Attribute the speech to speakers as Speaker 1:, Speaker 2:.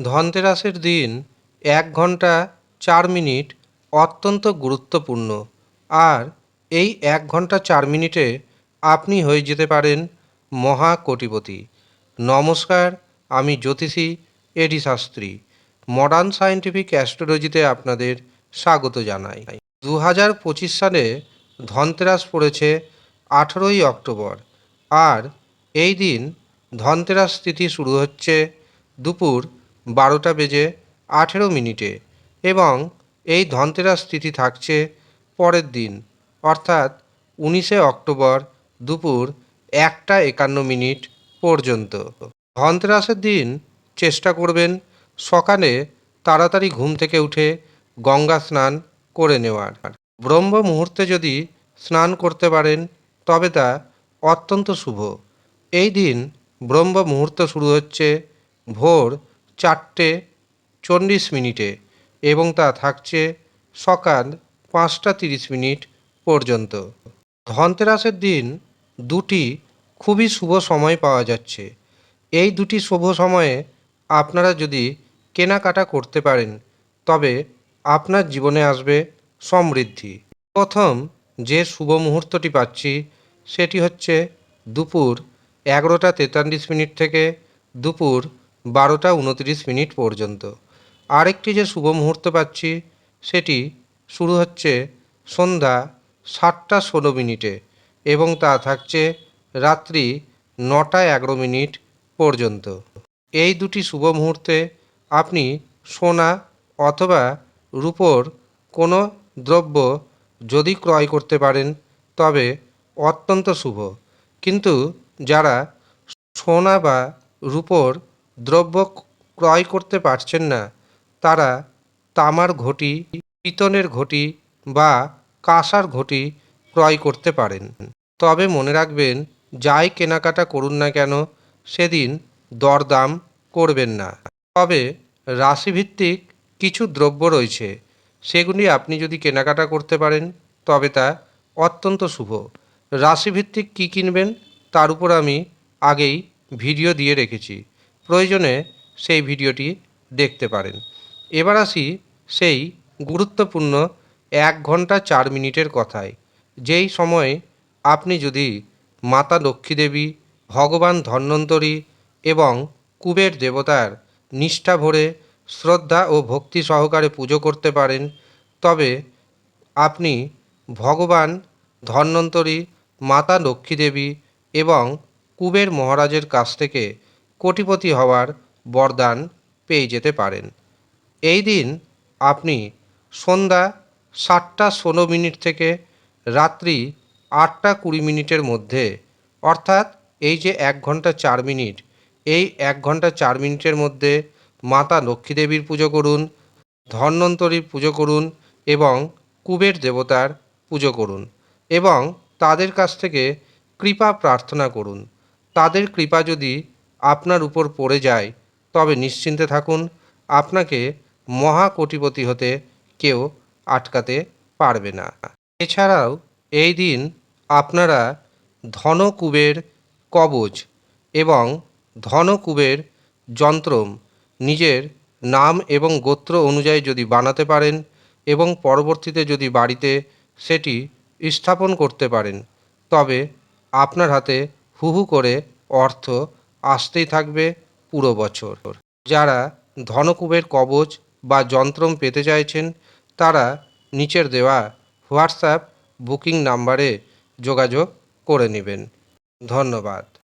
Speaker 1: ধনতেরাসের দিন এক ঘণ্টা চার মিনিট অত্যন্ত গুরুত্বপূর্ণ। আর এই এক ঘণ্টা চার মিনিটে আপনি হয়ে যেতে পারেন মহা কোটিপতি নমস্কার, আমি জ্যোতিষী A D Shastri. Modern scientific অ্যাস্ট্রোলজিতে আপনাদের স্বাগত জানাই। দু হাজার পঁচিশ সালে ধনতেরাস পড়েছে আঠেরোই অক্টোবর। আর এই দিন ধনতেরাস তিথি শুরু হচ্ছে দুপুর বারোটা বেজে আঠেরো মিনিটে এবং এই ধনতেরাস তিথি থাকছে পরের দিন, অর্থাৎ উনিশে অক্টোবর দুপুর একটা একান্ন মিনিট পর্যন্ত। ধনতেরাসের দিন চেষ্টা করবেন সকালে তাড়াতাড়ি ঘুম থেকে উঠে গঙ্গা স্নান করে নেওয়ার। ব্রহ্ম মুহূর্তে যদি স্নান করতে পারেন, তবে তা অত্যন্ত শুভ। এই দিন ব্রহ্ম মুহূর্ত শুরু হচ্ছে ভোর চারটে চল্লিশ মিনিটে এবং তা থাকছে সকাল পাঁচটা তিরিশ মিনিট পর্যন্ত। ধনতেরাসের দিন দুটি খুবই শুভ সময় পাওয়া যাচ্ছে। এই দুটি শুভ সময়ে আপনারা যদি কেনাকাটা করতে পারেন, তবে আপনার জীবনে আসবে সমৃদ্ধি। প্রথম যে শুভ মুহূর্তটি পাচ্ছি, সেটি হচ্ছে দুপুর এগারোটা তেতাল্লিশ মিনিট থেকে দুপুর বারোটা উনত্রিশ মিনিট পর্যন্ত। আরেকটি যে শুভ মুহূর্ত পাচ্ছি, সেটি শুরু হচ্ছে সন্ধ্যা সাতটা ষোলো মিনিটে এবং তা থাকছে রাত্রি নটা এগারো মিনিট পর্যন্ত। এই দুটি শুভ মুহূর্তে আপনি সোনা অথবা রূপোর কোনো দ্রব্য যদি ক্রয় করতে পারেন, তবে অত্যন্ত শুভ। কিন্তু যারা সোনা বা রূপোর দ্রব্য ক্রয় করতে পারছেন না। তারা তামার ঘটি, পিতনের ঘটি বা কাঁসার ঘটি ক্রয় করতে পারেন। তবে মনে রাখবেন, যাই কেনাকাটা করুন না কেন, সেদিন দরদাম করবেন না। তবে রাশিভিত্তিক কিছু দ্রব্য রয়েছে। সেগুলি আপনি যদি কেনাকাটা করতে পারেন, তবে তা অত্যন্ত শুভ। রাশিভিত্তিক কী কিনবেন, তার উপর আমি আগেই ভিডিও দিয়ে রেখেছি। প্রয়োজনে সেই ভিডিওটি দেখতে পারেন। এবার আসি সেই গুরুত্বপূর্ণ এক ঘণ্টা চার মিনিটের কথায়। যেই সময়ে আপনি যদি মাতা লক্ষ্মী দেবী, ভগবান ধন্বন্তরী এবং কুবের দেবতার নিষ্ঠা ভরে শ্রদ্ধা ও ভক্তি সহকারে পুজো করতে পারেন, তবে আপনি ভগবান ধন্বন্তরী, মাতা লক্ষ্মী দেবী এবং কুবের মহারাজের কাছ থেকে কোটিপতি হওয়ার বরদান পেয়ে যেতে পারেন। এই দিন আপনি সন্ধ্যা সাতটা ষোলো মিনিট থেকে রাত্রি আটটা কুড়ি মিনিটের মধ্যে, অর্থাৎ এই যে এক ঘণ্টা চার মিনিট, এই এক ঘণ্টা চার মিনিটের মধ্যে মাতা লক্ষ্মী দেবীর পুজো করুন, ধন্বন্তরীর পুজো করুন এবং কুবের দেবতার পুজো করুন এবং তাদের কাছ থেকে কৃপা প্রার্থনা করুন। তাদের কৃপা যদি আপনার উপর পড়ে যায়, তবে নিশ্চিন্তে থাকুন, আপনাকে মহা কোটিপতি হতে কেউ আটকাতে পারবে না। এছাড়াও, এই দিন আপনারা ধনকুবের কবজ এবং ধনকুবের যন্ত্রম নিজের নাম এবং গোত্র অনুযায়ী যদি বানাতে পারেন এবং পরবর্তীতে যদি বাড়িতে সেটি স্থাপন করতে পারেন, তবে আপনার হাতে হু হু করে অর্থ আসতেই থাকবে পুরো বছর। যারা ধনকুবের কবচ বা যন্ত্রম পেতে চাইছেন, তারা নিচের দেওয়া হোয়াটসঅ্যাপ বুকিং নাম্বারে যোগাযোগ করে নেবেন। ধন্যবাদ।